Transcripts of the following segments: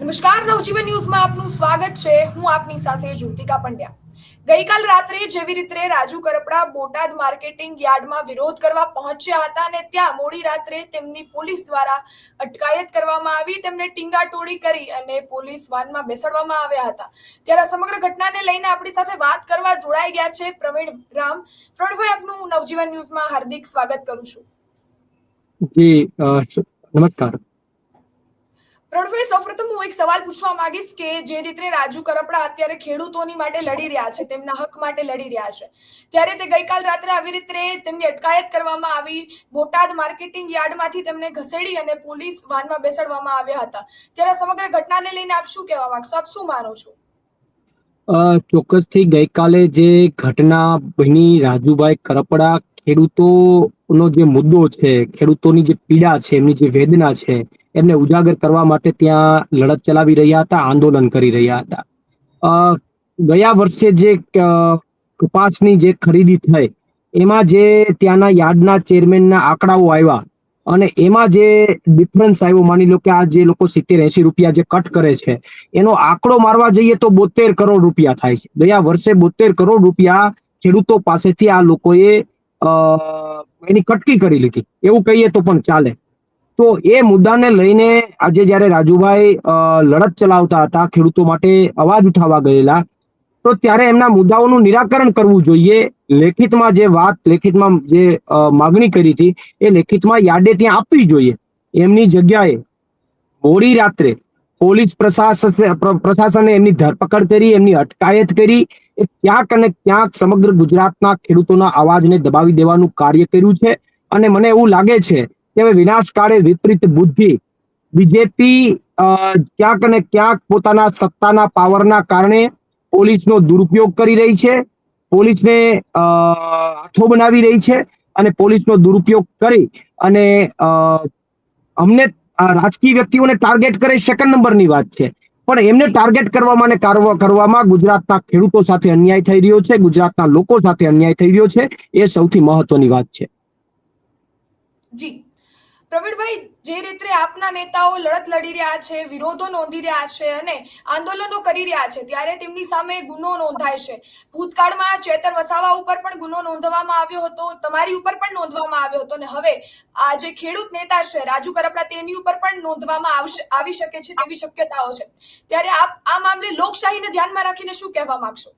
નમસ્કાર, નવજીવન ન્યૂઝમાં આપનું સ્વાગત છે. હું આપની સાથે જ્યોતિકા પંડ્યા. ગઈકાલ રાત્રે જેવી રીતે રાજુ કરપડા બોટાદ માર્કેટિંગ યાર્ડમાં વિરોધ કરવા પહોંચ્યા હતા અને ત્યાં મોડી રાત્રે તેમની પોલીસ દ્વારા અટકાયત કરવામાં આવી, તેમને ટીંગાટોળી કરી અને પોલીસ વાનમાં બેસાડવામાં આવ્યા હતા. ત્યારે સમગ્ર ઘટનાને લઈને આપણી સાથે વાત કરવા જોડાઈ ગયા છે પ્રવીણ રામ. પ્રવીણભાઈ, આપનું નવજીવન ન્યૂઝમાં હાર્દિક સ્વાગત કરું છું. જી નમસ્કાર. પ્રણભાઈ સૌપ્રથમ હું એક સવાલ પૂછવા માંગીશ કે જે રીતે રાજુ કરપડા અત્યારે ખેડૂતોની માટે લડી રહ્યા છે, તેમના હક માટે લડી રહ્યા છે. ત્યારે તે ગઈકાલ રાત્રે આવી રીતે તેમની અટકાયત કરવામાં આવી, બોટાદ માર્કેટિંગ યાર્ડમાંથી તેમને ઘસેડી અને પોલીસ વાનમાં બેસાડવામાં આવ્યા હતા. ત્યારે સમગ્ર ઘટનાને લઈને આપ શું કહેવા માંગશો? આપ શું માનો છો? ચોક્કસથી ગઈકાલે જે ઘટના બની રાજુભાઈ કરપડા ખેડૂતોનો જે મુદ્દો છે, ખેડૂતોની જે પીડા છે, એમની જે વેદના છે એમને ઉજાગર કરવા માટે ત્યાં લડત ચલાવી રહ્યા હતા, આંદોલન કરી રહ્યા હતા. ગયા વર્ષે જે કપાસની જે ખરીદી થઈ, એમાં જે ત્યાંના યાર્ડના ચેરમેનના આંકડાઓ આવ્યા અને એમાં જે ડિફરન્સ આવ્યો, માની લો કે આ જે લોકો સિત્તેર એસી રૂપિયા જે કટ કરે છે, એનો આંકડો મારવા જઈએ તો બોતેર કરોડ રૂપિયા થાય છે. ગયા વર્ષે બોતેર કરોડ રૂપિયા ખેડૂતો પાસેથી આ લોકોએ એની કટકી કરી લીધી. એવું કહીએ તો પણ ચાલે. તો એ મુદ્દાને લઈને આજે જ્યારે રાજુભાઈ લડત ચલાવતા હતા ખેડૂતો માટે અવાજ ઉઠાવવા ગયેલા, તો ત્યારે એમના મુદ્દાઓનું નિરાકરણ કરવું જોઈએ. લેખિતમાં જે વાત, લેખિતમાં જે માગણી કરી હતી, એ લેખિતમાં યાદે ત્યાં આપવી જોઈએ. એમની જગ્યાએ મોડી રાત્રે પોલીસ પ્રશાસન પ્રશાસને એમની ધરપકડ કરી, એમની અટકાયત કરી, એ ક્યાંક અને ક્યાંક સમગ્ર ગુજરાતના ખેડૂતોના અવાજને દબાવી દેવાનું કાર્ય કર્યું છે. અને મને એવું લાગે છે કે વિનાશકાળે વિનાશ કાળે વિપરીત બુદ્ધિ, બીજેપી ક્યાંક અને ક્યાંક પોતાના સત્તાના પાવરના કારણે પોલીસનો દુરુપયોગ કરી રહી છે, પોલીસને હાથો બનાવી રહી છે અને પોલીસનો દુરુપયોગ કરી અને અમને રાજકીય વ્યક્તિઓને ટાર્ગેટ કરે સેકન્ડ નંબરની વાત છે. પણ એમને ટાર્ગેટ કરવામાં અને કારવા- કરવામાં ગુજરાતના ખેડૂતો સાથે અન્યાય થઈ રહ્યો છે, ગુજરાતના લોકો સાથે અન્યાય થઈ રહ્યો છે, એ સૌથી મહત્વની વાત છે. જી. પ્રવીણભાઈ, જે રીતે આપના નેતાઓ લડત લડી રહ્યા છે, વિરોધો નોંધી રહ્યા છે અને આંદોલનો કરી રહ્યા છે, ત્યારે તેમની સામે ગુનો નોંધાય છે. ભૂતકાળમાં ચેતર વસાવા ઉપર પણ ગુનો નોંધવામાં આવ્યો હતો, તમારી ઉપર પણ નોંધવામાં આવ્યો હતો અને હવે આ જે ખેડૂત નેતા છે, રાજુ કરપડા, તેની ઉપર પણ નોંધવામાં આવશે, આવી શકે છે તેવી શક્યતાઓ છે. ત્યારે આપ આ મામલે લોકશાહીને ધ્યાનમાં રાખીને શું કહેવા માંગશો?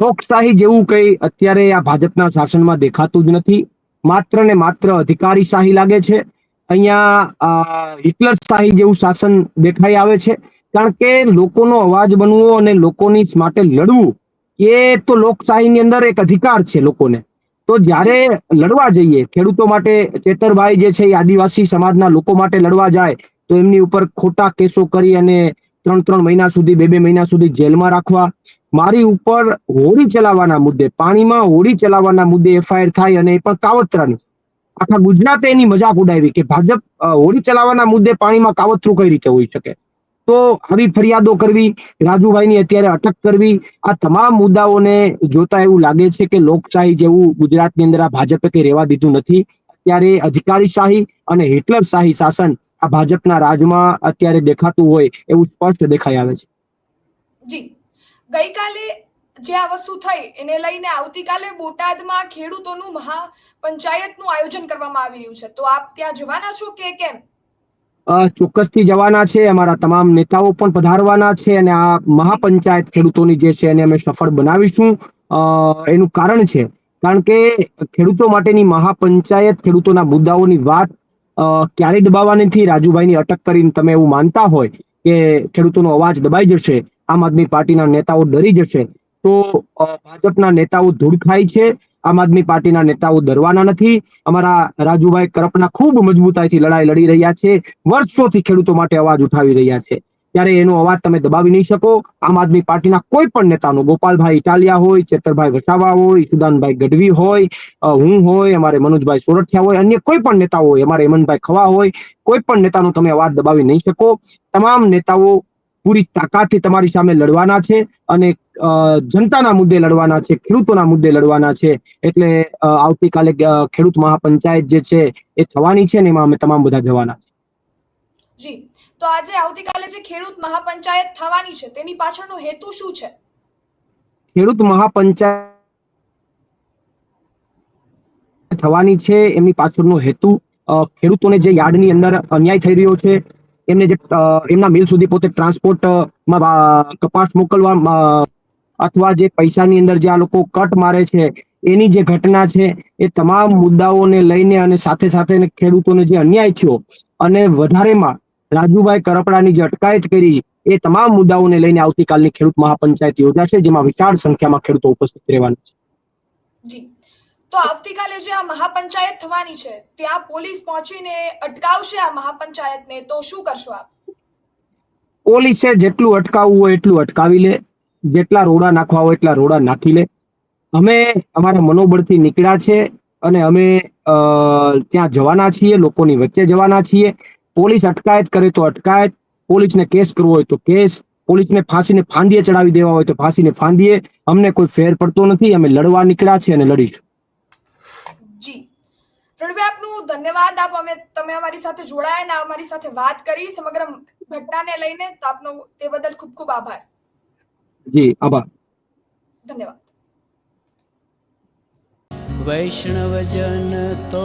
લોકશાહી જેવું કઈ અત્યારે આ ભાજપના શાસનમાં દેખાતું જ નથી. માત્ર ને માત્ર અધિકારી શાહી લાગે છે. અહીંયા હિટલર શાહી જેવું શાસન દેખાઈ આવે છે. કારણ કે લોકોનો અવાજ બનવો અને લોકોની માટે લડવું, એ તો લોકશાહીની અંદર એક અધિકાર છે લોકોને. તો જ્યારે લડવા જઈએ, ખેડૂતો માટે, ચેતરભાઈ જે છે એ આદિવાસી સમાજના લોકો માટે લડવા જાય, તો એમની ઉપર ખોટા કેસો કરી અને ત્રણ ત્રણ મહિના સુધી બે બે મહિના સુધી જેલમાં રાખવા. મારી ઉપર હોડી ચલાવવાના મુદ્દે, પાણીમાં હોડી ચલાવવાના મુદ્દે એફઆઈઆર થાય અને એ પણ કાવતરાની. આખા ગુજરાતે એની મજાક ઉડાવી કે ભાજપ હોડી ચલાવવાના મુદ્દે પાણીમાં કાવતરું કઈ રીતે હોઈ શકે? તો આવી ફરિયાદો કરવી, રાજુભાઈની અત્યારે અટક કરવી, આ તમામ મુદ્દાઓને જોતા એવું લાગે છે કે લોકશાહી જેવું ગુજરાતની અંદર આ ભાજપે કઈ રહેવા દીધું નથી. અત્યારે અધિકારીશાહી અને હિટલરશાહી શાસન આ ભાજપના રાજમાં અત્યારે દેખાતું હોય એવું સ્પષ્ટ દેખાઈ આવે છે. જી. ગઈકાલે જે આ વસ્તુ થઈ એને લઈને આવતીકાલે બોટાદમાં ખેડૂતોનું મહા પંચાયતનું આયોજન કરવામાં આવી રહ્યું છે. તો આપ ત્યાં જવાના છો કે કેમ? ચોક્કસથી જવાના છે. અમારા તમામ નેતાઓ પણ પધારવાના છે અને આ મહાપંચાયત ખેડૂતોની જે છે એને અમે સફળ બનાવીશું. એનું કારણ છે કારણ કે ખેડૂતો માટેની મહાપંચાયત ખેડૂતોના મુદ્દાઓની વાત ક્યારેય દબાવવાની નથી? રાજુભાઈની અટક કરીને તમે એવું માનતા હોય કે ખેડૂતોનો અવાજ દબાઈ જશે, આમ આદમી પાર્ટીના નેતાઓ ડરી જશે, તો ભાજપના નેતાઓ ધૂળ ખાય છે, આમ આદમી પાર્ટીના નેતાઓ ડરવાના નથી. અમારા રાજુભાઈ કરપના ખૂબ મજબૂતાઈથી લડાઈ લડી રહ્યા છે, વર્ષોથી ખેડૂતો માટે અવાજ ઉઠાવી રહ્યા છે. ત્યારે એનો અવાજ તમે દબાવી નહીં શકો. આમ આદમી પાર્ટીના કોઈ પણ નેતાનો, ગોપાલભાઈ ઇટાલિયા હોય, ચેતરભાઈ વસાવા હોય, સુદાનભાઈ ગઢવી હોય હું હોય, અમારે મનોજભાઈ સોરઠિયા હોય, અન્ય કોઈ પણ નેતાઓ હોય, અમારે હેમંતભાઈ ખવા હોય, કોઈ પણ નેતાનો તમે અવાજ દબાવી નહીં શકો. તમામ નેતાઓ પૂરી તાકાતથી તમારી સામે લડવાના છે અને જનતાના મુદ્દે લડવાના છે, ખેડૂતોના મુદ્દે લડવાના છે. એટલે આવતીકાલે ખેડૂત મહાપંચાયત જે છે એ થવાની છે ને એમાં અમે તમામ બધા જવાના જી. તો આજે આવતીકાલે જે ખેડૂત મહાપંચાયત થવાની છે, તેની પાછળનો હેતુ શું છે? ખેડૂત મહાપંચાયત થવાની છે, એમની પાછળનો હેતુ ખેડૂતોને જે યાર્ડની અંદર અન્યાય થઈ રહ્યો છે, એમને જે એમના મિલ સુધી પોતે ટ્રાન્સપોર્ટમાં કપાસ મોકલવા અથવા જે પૈસાની અંદર જે આ લોકો કટ મારે છે, એની જે ઘટના છે, એ તમામ મુદ્દાઓને લઈને અને સાથે સાથે ખેડૂતોને જે અન્યાય થયો, અને વધારેમાં રાજુભાઈ કરપડાની જે અટકાયત કરી એ તમામ મુદ્દાઓને લઈને આવતીકાલની ખેડૂત મહાપંચાયત યોજાશે જેમાં વિશાળ સંખ્યામાં ખેડૂતો ઉપસ્થિત રહેવાના છે. તો આવતીકાલે જે આ મહાપંચાયત થવાની છે ત્યાં પોલીસ પહોંચીને અટકાવશે આ મહાપંચાયતને તો શું કરશો આપ? પોલીસે જેટલું અટકાવવું હોય એટલું અટકાવી લે જેટલા રોડા નાખવા હોય એટલા રોડા નાખી લે. અમે અમારા મનોબળથી નીકળ્યા છે અને અમે ત્યાં જવાના છીએ લોકોની વચ્ચે જવાના છીએ. પોલીસ અટકાયત કરે તો અટકાયત પોલીસને કેસ કરવો હોય તો કેસ પોલીસને ફાંસીને ફાંદીએ ચડાવી દેવા હોય તો ફાંસીને ફાંદીએ. અમને કોઈ ફેર પડતો નથી અમે લડવા નીકળ્યા છીએ અને લડીશું. જી. આપનું ધન્યવાદ. આપ અમે તમે અમારી સાથે જોડાયા અને અમારી સાથે વાત કરી સમગ્ર ઘટનાને લઈને તો આપનો તે બદલ ખૂબ ખૂબ આભાર. જી આભાર. ધન્યવાદ. વૈષ્ણવજન તો